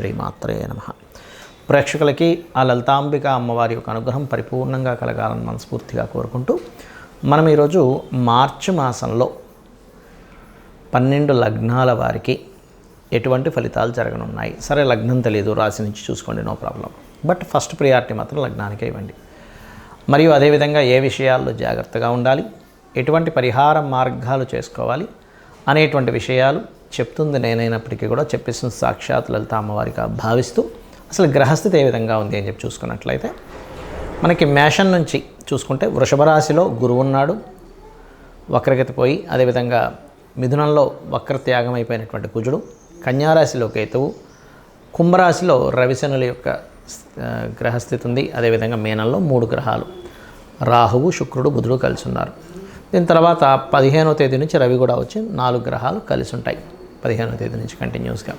శ్రీమాత్రే నమ. ప్రేక్షకులకి ఆ లలితాంబిక అమ్మవారి యొక్క అనుగ్రహం పరిపూర్ణంగా కలగాలని మనస్ఫూర్తిగా కోరుకుంటూ మనం ఈరోజు మార్చి మాసంలో పన్నెండు లగ్నాల వారికి ఎటువంటి ఫలితాలు జరగనున్నాయి. సరే లగ్నం తెలియదు రాశి నుంచి చూసుకోండి no problem. But first priority మాత్రం లగ్నానికే ఇవ్వండి. మరియు అదేవిధంగా ఏ విషయాల్లో జాగ్రత్తగా ఉండాలి ఎటువంటి పరిహార మార్గాలు చేసుకోవాలి అనేటువంటి విషయాలు చెప్తుంది నేనైనప్పటికీ కూడా చెప్పేసిన సాక్షాత్ లలిత అమ్మవారిగా భావిస్తూ అసలు గ్రహస్థితి ఏ విధంగా ఉంది అని చెప్పి చూసుకున్నట్లయితే మనకి మేషం నుంచి చూసుకుంటే వృషభ రాశిలో గురువు ఉన్నాడు. వక్రగతి పోయి అదేవిధంగా మిథునంలో వక్ర త్యాగం అయిపోయినటువంటి కుజుడు. కన్యారాశిలో కేతువు. కుంభరాశిలో రవిశనుల యొక్క గ్రహస్థితి ఉంది. అదేవిధంగా మీనంలో మూడు గ్రహాలు. రాహువు శుక్రుడు బుధుడు కలిసి ఉన్నారు. దీని తర్వాత పదిహేనవ తేదీ నుంచి రవి కూడా వచ్చి నాలుగు గ్రహాలు కలిసి ఉంటాయి. పదిహేనో తేదీ నుంచి కంటిన్యూస్గా.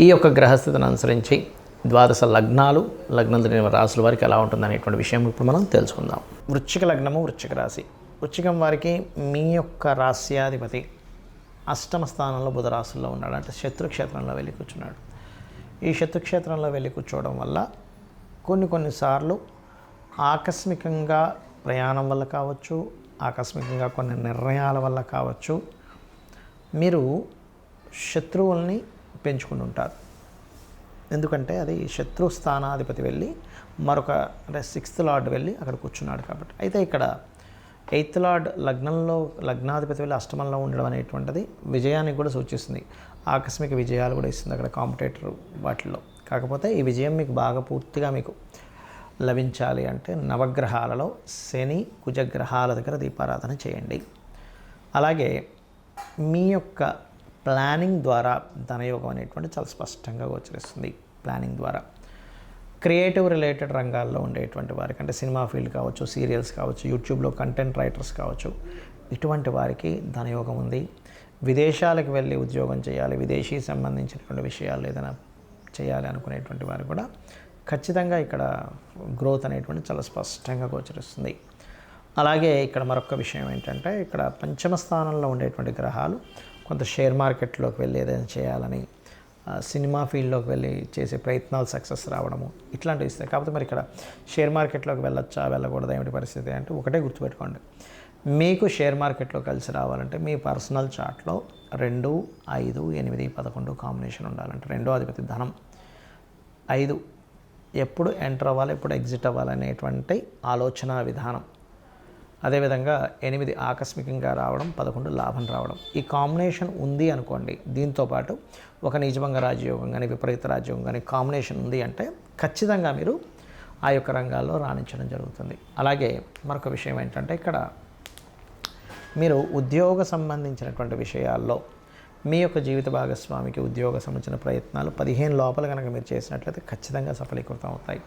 ఈ యొక్క గ్రహస్థితిని అనుసరించి ద్వాదశ లగ్నాలు లగ్నం తెలియని రాసుల వారికి ఎలా ఉంటుంది అనేటువంటి విషయం ఇప్పుడు మనం తెలుసుకుందాం. వృశ్చిక లగ్నము వృశ్చిక రాశి. వృశ్చికం వారికి మీ యొక్క రాస్యాధిపతి అష్టమ స్థానంలో బుధ రాశుల్లో ఉన్నాడు. అంటే శత్రుక్షేత్రంలో వెళ్ళి కూర్చున్నాడు. ఈ శత్రుక్షేత్రంలో వెళ్ళి కూర్చోవడం వల్ల కొన్ని కొన్నిసార్లు ఆకస్మికంగా ప్రయాణం వల్ల కావచ్చు ఆకస్మికంగా కొన్ని నిర్ణయాల వల్ల కావచ్చు మీరు శత్రువుల్ని పెంచుకుని ఉంటారు. ఎందుకంటే అది శత్రు స్థానాధిపతి వెళ్ళి మరొక అంటే సిక్స్త్ లార్డ్ వెళ్ళి అక్కడ కూర్చున్నాడు కాబట్టి. అయితే ఇక్కడ ఎయిత్ లార్డ్ లగ్నంలో లగ్నాధిపతి వెళ్ళి అష్టమంలో ఉండడం అనేటువంటిది విజయానికి కూడా సూచిస్తుంది. ఆకస్మిక విజయాలు కూడా ఇస్తుంది అక్కడ కాంపిటేటర్ వాటిల్లో. కాకపోతే ఈ విజయం మీకు బాగా పూర్తిగా మీకు లభించాలి అంటే నవగ్రహాలలో శని కుజగ్రహాల దగ్గర దీపారాధన చేయండి. అలాగే మీ యొక్క ప్లానింగ్ ద్వారా ధనయోగం అనేటువంటి చాలా స్పష్టంగా గోచరిస్తుంది ప్లానింగ్ ద్వారా. క్రియేటివ్ రిలేటెడ్ రంగాల్లో ఉండేటువంటి వారికి అంటే సినిమా ఫీల్డ్ కావచ్చు సీరియల్స్ కావచ్చు యూట్యూబ్లో కంటెంట్ రైటర్స్ కావచ్చు ఇటువంటి వారికి ధనయోగం ఉంది. విదేశాలకు వెళ్ళి ఉద్యోగం చేయాలి విదేశీ సంబంధించినటువంటి విషయాలు ఏదైనా చేయాలి అనుకునేటువంటి వారు కూడా ఖచ్చితంగా ఇక్కడ గ్రోత్ అనేటువంటి చాలా స్పష్టంగా గోచరిస్తుంది. అలాగే ఇక్కడ మరొక విషయం ఏంటంటే ఇక్కడ పంచమ స్థానంలో ఉండేటువంటి గ్రహాలు కొంత షేర్ మార్కెట్లోకి వెళ్ళి ఏదైనా చేయాలని సినిమా ఫీల్డ్లోకి వెళ్ళి చేసే ప్రయత్నాలు సక్సెస్ రావడము ఇట్లాంటివి ఇస్తాయి. కాకపోతే మరి ఇక్కడ షేర్ మార్కెట్లోకి వెళ్ళొచ్చా వెళ్ళకూడదా ఏమిటి పరిస్థితి అంటే ఒకటే గుర్తుపెట్టుకోండి. మీకు షేర్ మార్కెట్లో కలిసి రావాలంటే మీ పర్సనల్ చార్ట్లో రెండు ఐదు ఎనిమిది పదకొండు కాంబినేషన్ ఉండాలంటే రెండో అధిపతి ధనం. ఐదు ఎప్పుడు ఎంటర్ అవ్వాలి ఎప్పుడు ఎగ్జిట్ అవ్వాలి అనేటువంటి ఆలోచన విధానం. అదేవిధంగా ఎనిమిది ఆకస్మికంగా రావడం పదకొండు లాభం రావడం. ఈ కాంబినేషన్ ఉంది అనుకోండి. దీంతోపాటు ఒక నిజభంగ రాజయోగం కానీ విపరీత రాజయోగం కానీ కాంబినేషన్ ఉంది అంటే ఖచ్చితంగా మీరు ఆ యొక్క రంగాల్లో రాణించడం జరుగుతుంది. అలాగే మరొక విషయం ఏంటంటే ఇక్కడ మీరు ఉద్యోగ సంబంధించినటువంటి విషయాల్లో మీ యొక్క జీవిత భాగస్వామికి ఉద్యోగ సంబంధించిన ప్రయత్నాలు పదిహేను లోపల కనుక మీరు చేసినట్లయితే ఖచ్చితంగా సఫలీకృతం అవుతాయి.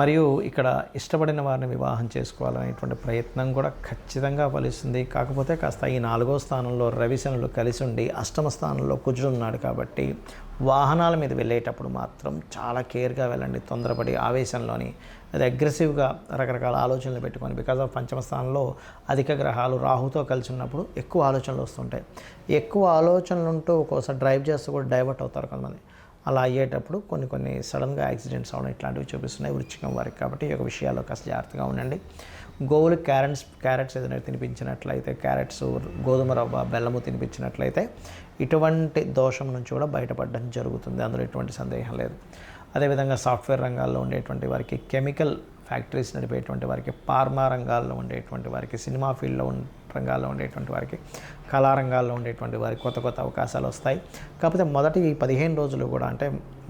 మరియు ఇక్కడ ఇష్టపడిన వారిని వివాహం చేసుకోవాలనేటువంటి ప్రయత్నం కూడా ఖచ్చితంగా ఫలిస్తుంది. కాకపోతే కాస్త ఈ నాలుగో స్థానంలో రవిశనులు కలిసి ఉండి అష్టమ స్థానంలో కుజుడున్నాడు కాబట్టి వాహనాల మీద వెళ్ళేటప్పుడు మాత్రం చాలా కేర్గా వెళ్ళండి. తొందరపడి ఆవేశంలోని అది అగ్రెసివ్గా రకరకాల ఆలోచనలు పెట్టుకొని బికాజ్ ఆఫ్ పంచమ స్థానంలో అధిక గ్రహాలు రాహుతో కలిసి ఉన్నప్పుడు ఎక్కువ ఆలోచనలు వస్తుంటాయి. ఎక్కువ ఆలోచనలు ఉంటూ ఒక్కోసారి డ్రైవ్ చేస్తూ కూడా డైవర్ట్ అవుతారు కొంతమంది. అలా అయ్యేటప్పుడు కొన్ని కొన్ని సడన్గా యాక్సిడెంట్స్ అవడం ఇట్లాంటివి చూపిస్తున్నాయి. వృచ్చికం వారికి కాబట్టి ఈ యొక్క విషయాల్లో కాస్త జాగ్రత్తగా ఉండండి. గోవులు క్యారెట్స్ క్యారెట్స్ ఏదైనా తినిపించినట్లయితే క్యారెట్స్ గోధుమ రవ్వ బెల్లము తినిపించినట్లయితే ఇటువంటి దోషం నుంచి కూడా బయటపడడం జరుగుతుంది. అందులో ఎటువంటి సందేహం లేదు. అదేవిధంగా సాఫ్ట్వేర్ రంగాల్లో ఉండేటువంటి వారికి కెమికల్ ఫ్యాక్టరీస్ నడిపేటువంటి వారికి ఫార్మా రంగాల్లో ఉండేటువంటి వారికి సినిమా ఫీల్డ్లో రంగాల్లో ఉండేటువంటి వారికి కళారంగాల్లో ఉండేటువంటి వారికి కొత్త కొత్త అవకాశాలు వస్తాయి. కాకపోతే మొదటి ఈ పదిహేను రోజులు కూడా అంటే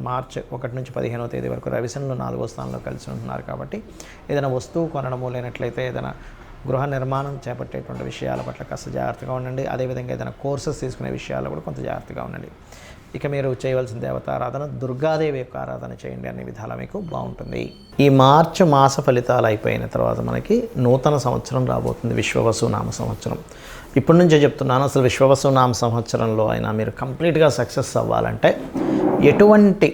మార్చ్ ఒకటి నుంచి పదిహేనవ తేదీ వరకు రవిశనులు నాలుగో స్థానంలో కలిసి ఉంటున్నారు కాబట్టి ఏదైనా వస్తువు కొనడము లేనట్లయితే ఏదైనా గృహ నిర్మాణం చేపట్టేటువంటి విషయాల పట్ల కాస్త జాగ్రత్తగా ఉండండి. అదేవిధంగా ఏదైనా కోర్సెస్ తీసుకునే విషయాల్లో కూడా కొంత జాగ్రత్తగా ఉండండి. ఇక మీరు చేయవలసిన దేవత ఆరాధన దుర్గాదేవి యొక్క ఆరాధన చేయండి అనే విధాల మీకు బాగుంటుంది. ఈ మార్చి మాస ఫలితాలు అయిపోయిన తర్వాత మనకి నూతన సంవత్సరం రాబోతుంది విశ్వవసు నామ సంవత్సరం. ఇప్పటి నుంచే చెప్తున్నాను అసలు విశ్వవసు నామ సంవత్సరంలో అయినా మీరు కంప్లీట్గా సక్సెస్ అవ్వాలంటే ఎటువంటి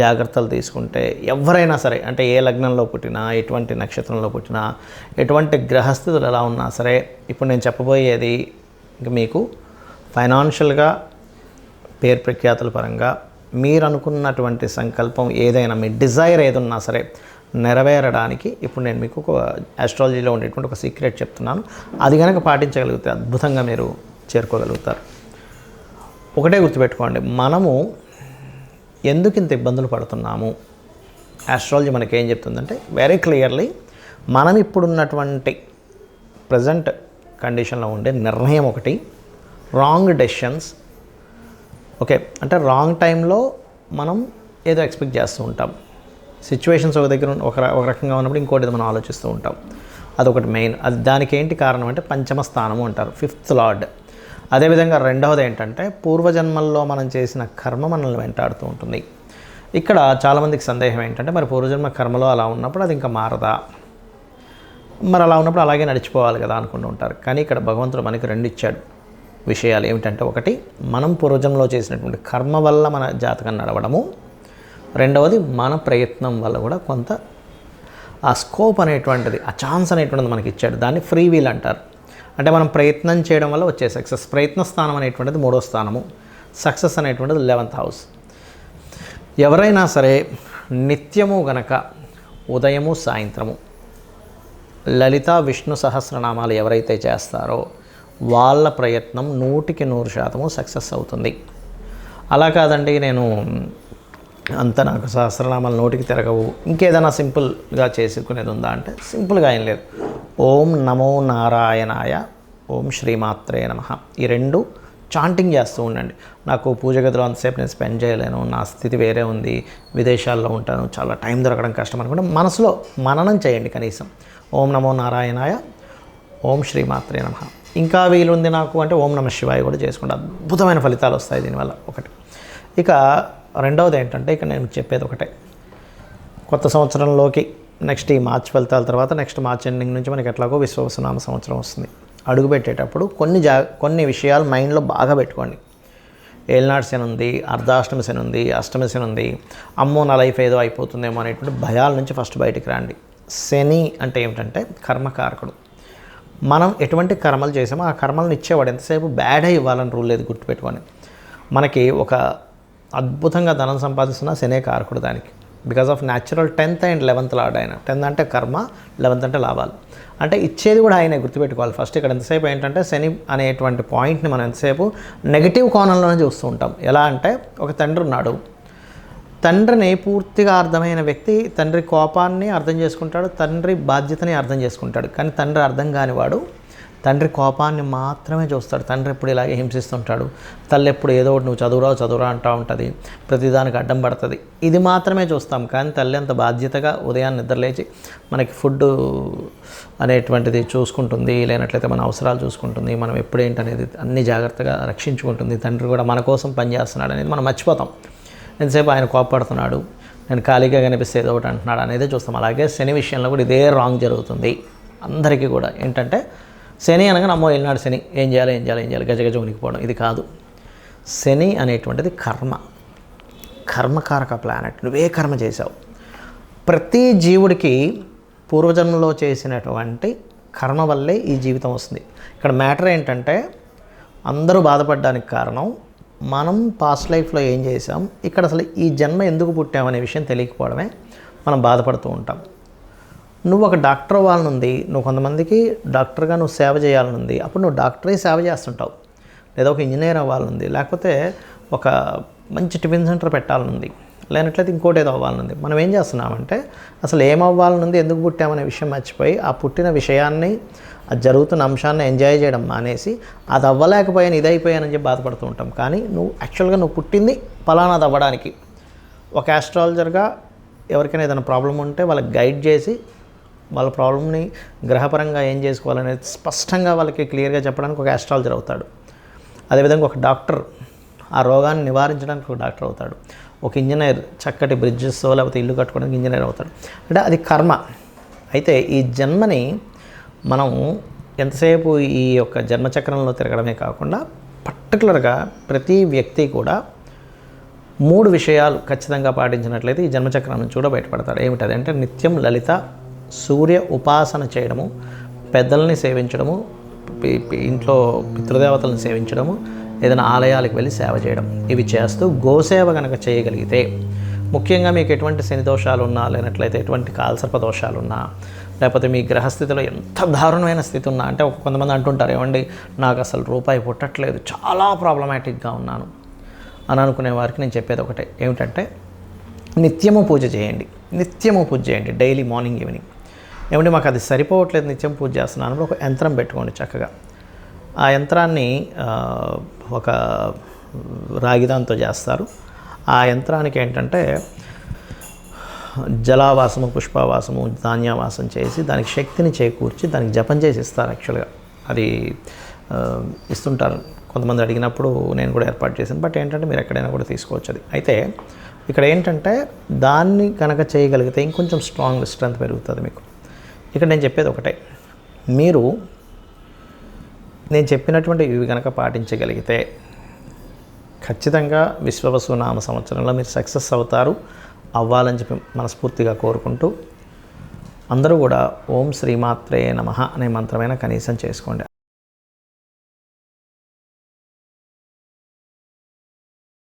జాగ్రత్తలు తీసుకుంటే ఎవరైనా సరే అంటే ఏ లగ్నంలో పుట్టినా ఎటువంటి నక్షత్రంలో పుట్టినా ఎటువంటి గ్రహస్థితులు ఎలా ఉన్నా సరే ఇప్పుడు నేను చెప్పబోయేది ఇంక మీకు ఫైనాన్షియల్గా పేరు ప్రఖ్యాతుల పరంగా మీరు అనుకున్నటువంటి సంకల్పం ఏదైనా మీ డిజైర్ ఏదున్నా సరే నెరవేరడానికి ఇప్పుడు నేను మీకు ఒక ఆస్ట్రాలజీలో ఉండేటువంటి ఒక సీక్రెట్ చెప్తున్నాను. అది కనుక పాటించగలిగితే అద్భుతంగా మీరు చేరుకోగలుగుతారు. ఒకటే గుర్తుపెట్టుకోండి మనము ఎందుకు ఇంత ఇబ్బందులు పడుతున్నాము? ఆస్ట్రాలజీ మనకి ఏం చెప్తుందంటే వెరీ క్లియర్లీ మనం ఇప్పుడున్నటువంటి ప్రజెంట్ కండిషన్లో ఉండే నిర్ణయం ఒకటి రాంగ్ డెసిషన్స్ ఓకే అంటే రాంగ్ టైంలో మనం ఏదో ఎక్స్పెక్ట్ చేస్తూ ఉంటాం. సిచ్యువేషన్స్ ఒక దగ్గర ఒక ఒక రకంగా ఉన్నప్పుడు ఇంకోటి మనం ఆలోచిస్తూ ఉంటాం. అదొకటి మెయిన్ అది దానికి ఏంటి కారణం అంటే పంచమ స్థానము అంటారు ఫిఫ్త్ లార్డ్ అదేవిధంగా రెండవది ఏంటంటే పూర్వజన్మల్లో మనం చేసిన కర్మ మనల్ని వెంటాడుతూ ఉంటుంది. ఇక్కడ చాలామందికి సందేహం ఏంటంటే మరి పూర్వజన్మ కర్మలో అలా ఉన్నప్పుడు అది ఇంకా మారదా? మరి అలా ఉన్నప్పుడు అలాగే నడిచిపోవాలి కదా అనుకుంటూ ఉంటారు. కానీ ఇక్కడ భగవంతుడు మనకి రెండు ఇచ్చాడు. విషయాలు ఏమిటంటే ఒకటి మనం పూర్వజంలో చేసినటువంటి కర్మ వల్ల మన జాతకం నడవడము. రెండవది మన ప్రయత్నం వల్ల కూడా కొంత ఆ స్కోప్ అనేటువంటిది ఆ ఛాన్స్ అనేటువంటిది మనకి ఇచ్చాడు. దాన్ని ఫ్రీ వీల్ అంటారు. అంటే మనం ప్రయత్నం చేయడం వల్ల వచ్చే సక్సెస్ ప్రయత్న స్థానం అనేటువంటిది మూడో స్థానము. సక్సెస్ అనేటువంటిది లెవెంత్ హౌస్ ఎవరైనా సరే నిత్యము గనక ఉదయము సాయంత్రము లలిత విష్ణు సహస్రనామాలు ఎవరైతే చేస్తారో వాళ్ళ ప్రయత్నం నూటికి నూరు శాతము సక్సెస్ అవుతుంది. అలా కాదండి నేను అంత నాకు సహస్రనామాలు నోటికి తిరగవు. ఇంకేదైనా సింపుల్గా చేసుకునేది ఉందా అంటే సింపుల్గా ఏం లేదు. ఓం నమో నారాయణాయ ఓం శ్రీమాత్రే నమ. ఈ రెండు చాంటింగ్ చేస్తూ ఉండండి. నాకు పూజ గదిలో అంతసేపు నేను స్పెండ్ చేయలేను నా స్థితి వేరే ఉంది విదేశాల్లో ఉంటాను చాలా టైం దొరకడం కష్టం అనుకుంటే మనసులో మననం చేయండి కనీసం. ఓం నమో నారాయణాయ ఓం శ్రీమాత్రే నమ. ఇంకా వీలుంది నాకు అంటే ఓం నమ శివాయ కూడా చేసుకుంటే అద్భుతమైన ఫలితాలు వస్తాయి దీనివల్ల. ఒకటి. ఇక రెండవది ఏంటంటే ఇక నేను చెప్పేది ఒకటే. కొత్త సంవత్సరంలోకి నెక్స్ట్ ఈ మార్చ్ ఫలితాల తర్వాత నెక్స్ట్ మార్చ్ ఎండింగ్ నుంచి మనకి ఎట్లాగో విశ్వవసనామ సంవత్సరం వస్తుంది. అడుగు పెట్టేటప్పుడు కొన్ని జా కొన్ని విషయాలు మైండ్లో బాగా పెట్టుకోండి. ఏలినాడు శని ఉంది అర్ధాష్టమి శని ఉంది అష్టమి శని ఉంది అమ్మో నా లైఫ్ ఏదో అయిపోతుందేమో అనేటువంటి భయాల నుంచి ఫస్ట్ బయటికి రండి. శని అంటే ఏమిటంటే కర్మకారకుడు. మనం ఎటువంటి కర్మలు చేసామో ఆ కర్మలను ఇచ్చేవాడు ఎంతసేపు బ్యాడే ఇవ్వాలని రూల్ లేదు గుర్తుపెట్టుకొని మనకి ఒక అద్భుతంగా ధనం సంపాదిస్తున్న శనే కారకుడు దానికి. Because of natural tenth and eleventh lord ఆయన. టెన్త్ అంటే కర్మ లెవెన్త్ అంటే లాభాలు. అంటే ఇచ్చేది కూడా ఆయనే గుర్తుపెట్టుకోవాలి. ఫస్ట్ ఇక్కడ ఎంతసేపు ఏంటంటే శని అనేటువంటి పాయింట్ని మనం ఎంతసేపు నెగిటివ్ కోణంలోనే చూస్తూ ఉంటాం. ఎలా అంటే ఒక తండ్రి ఉన్నాడు. తండ్రిని పూర్తిగా అర్థమైన వ్యక్తి తండ్రి కోపాన్ని అర్థం చేసుకుంటాడు తండ్రి బాధ్యతని అర్థం చేసుకుంటాడు. కానీ తండ్రి అర్థం కానివాడు తండ్రి కోపాన్ని మాత్రమే చూస్తాడు. తండ్రి ఎప్పుడు ఇలాగే హింసిస్తుంటాడు. తల్లి ఎప్పుడు ఏదో ఒకటి నువ్వు చదువురావు చదువురా అంటూ ఉంటుంది. ప్రతిదానికి అడ్డం పడుతుంది. ఇది మాత్రమే చూస్తాం. కానీ తల్లి అంత బాధ్యతగా ఉదయాన్నే నిద్రలేచి మనకి ఫుడ్ అనేటువంటిది చూసుకుంటుంది. లేనట్లయితే మన అవసరాలు చూసుకుంటుంది. మనం ఎప్పుడేంటనేది అన్ని జాగ్రత్తగా రక్షించుకుంటుంది. తండ్రి కూడా మన కోసం పనిచేస్తున్నాడు అనేది మనం మర్చిపోతాం. ఎంతసేపు ఆయన కోపడుతున్నాడు నేను ఖాళీగా కనిపిస్తే ఏదో ఒకటి అంటున్నాడు అనేది చూస్తాం. అలాగే శని విషయంలో కూడా ఇదే రాంగ్ జరుగుతుంది. అందరికీ కూడా ఏంటంటే శని అనగా నమ్మో వెళ్ళినాడు శని ఏం చేయాలి ఏం చేయాలి ఏం చేయాలి గజగజ ఉనికిపోవడం. ఇది కాదు. శని అనేటువంటిది కర్మ. కర్మకారక ప్లానెట్ నువ్వే కర్మ చేశావు. ప్రతి జీవుడికి పూర్వజన్మలో చేసినటువంటి కర్మ వల్లే ఈ జీవితం వస్తుంది. ఇక్కడ మ్యాటర్ ఏంటంటే అందరూ బాధపడడానికి కారణం మనం పాస్ట్ లైఫ్లో ఏం చేసాం ఇక్కడ అసలు ఈ జన్మ ఎందుకు పుట్టామనే విషయం తెలియకపోవడమే మనం బాధపడుతూ ఉంటాం. నువ్వు ఒక డాక్టర్ అవ్వాలనుంది నువ్వు కొంతమందికి డాక్టర్గా నువ్వు సేవ చేయాలనుంది అప్పుడు నువ్వు డాక్టరే సేవ చేస్తుంటావు. లేదా ఒక ఇంజనీర్ అవ్వాలనుంది లేకపోతే ఒక మంచి టిఫిన్ సెంటర్ పెట్టాలనుంది. లేనట్లయితే ఇంకోటి ఏదో అవ్వాలనుంది. మనం ఏం చేస్తున్నామంటే అసలు ఏమవ్వాలనుంది ఎందుకు పుట్టామనే విషయం మర్చిపోయి ఆ పుట్టిన విషయాన్ని ఆ జరుగుతున్న అంశాన్ని ఎంజాయ్ చేయడం మానేసి అది అవ్వలేకపోయాను ఇది అయిపోయానని చెప్పి బాధపడుతూ ఉంటాం. కానీ నువ్వు యాక్చువల్గా నువ్వు పుట్టింది ఫలానాది అవ్వడానికి. ఒక ఆస్ట్రాలజర్గా ఎవరికైనా ఏదైనా ప్రాబ్లం ఉంటే వాళ్ళకి గైడ్ చేసి వాళ్ళ ప్రాబ్లమ్ని గ్రహపరంగా ఏం చేసుకోవాలనేది స్పష్టంగా వాళ్ళకి క్లియర్గా చెప్పడానికి ఒక ఆస్ట్రాలజర్ అవుతాడు. అదేవిధంగా ఒక డాక్టర్ ఆ రోగాన్ని నివారించడానికి ఒక డాక్టర్ అవుతాడు. ఒక ఇంజనీర్ చక్కటి బ్రిడ్జెస్ లేకపోతే ఇల్లు కట్టుకోవడానికి ఇంజనీర్ అవుతాడు. అంటే అది కర్మ. అయితే ఈ జన్మని మనం ఎంతసేపు ఈ యొక్క జన్మచక్రంలో తిరగడమే కాకుండా పర్టికులర్గా ప్రతి వ్యక్తి కూడా మూడు విషయాలు ఖచ్చితంగా పాటించినట్లయితే ఈ జన్మచక్రం నుంచి కూడా బయటపడతాడు. ఏమిటది అంటే నిత్యం లలిత సూర్య ఉపాసన చేయడము పెద్దల్ని సేవించడము ఇంట్లో పితృదేవతలను సేవించడము ఏదైనా ఆలయాలకు వెళ్ళి సేవ చేయడం. ఇవి చేస్తూ గోసేవ కనుక చేయగలిగితే ముఖ్యంగా మీకు ఎటువంటి శని దోషాలు ఉన్నా లేనట్లయితే ఎటువంటి కాల్సర్ప దోషాలు ఉన్నా లేకపోతే మీ గ్రహస్థితిలో ఎంత దారుణమైన స్థితి ఉన్నా అంటే కొంతమంది అంటుంటారు ఏమండి నాకు అసలు రూపాయి పుట్టట్లేదు చాలా ప్రాబ్లమాటిక్గా ఉన్నాను అని అనుకునే వారికి నేను చెప్పేది ఒకటే. ఏమిటంటే నిత్యము పూజ చేయండి. నిత్యము పూజ చేయండి డైలీ మార్నింగ్ ఈవినింగ్. ఏమంటే మాకు అది సరిపోవట్లేదు నిత్యం పూజ చేస్తున్నాను ఒక యంత్రం పెట్టుకోండి చక్కగా. ఆ యంత్రాన్ని ఒక రాగిదాంతో చేస్తారు. ఆ యంత్రానికి ఏంటంటే జలావాసము పుష్పవాసము ధాన్యావాసం చేసి దానికి శక్తిని చేకూర్చి దానికి జపం చేసి ఇస్తారు యాక్చువల్గా. అది ఇస్తుంటారు. కొంతమంది అడిగినప్పుడు నేను కూడా ఏర్పాటు చేశాను. బట్ ఏంటంటే మీరు ఎక్కడైనా కూడా తీసుకోవచ్చు అది. అయితే ఇక్కడ ఏంటంటే దాన్ని కనుక చేయగలిగితే ఇంకొంచెం స్ట్రాంగ్ స్ట్రెంత్ పెరుగుతుంది మీకు. ఇక్కడ నేను చెప్పేది ఒకటే. మీరు నేను చెప్పినటువంటి ఇవి కనుక పాటించగలిగితే ఖచ్చితంగా విశ్వవసునామ సంవత్సరంలో మీరు సక్సెస్ అవుతారు అవ్వాలని చెప్పి మనస్ఫూర్తిగా కోరుకుంటూ అందరూ కూడా ఓం శ్రీమాత్రే నమ అనే మంత్రమైన కనీసం చేసుకోండి.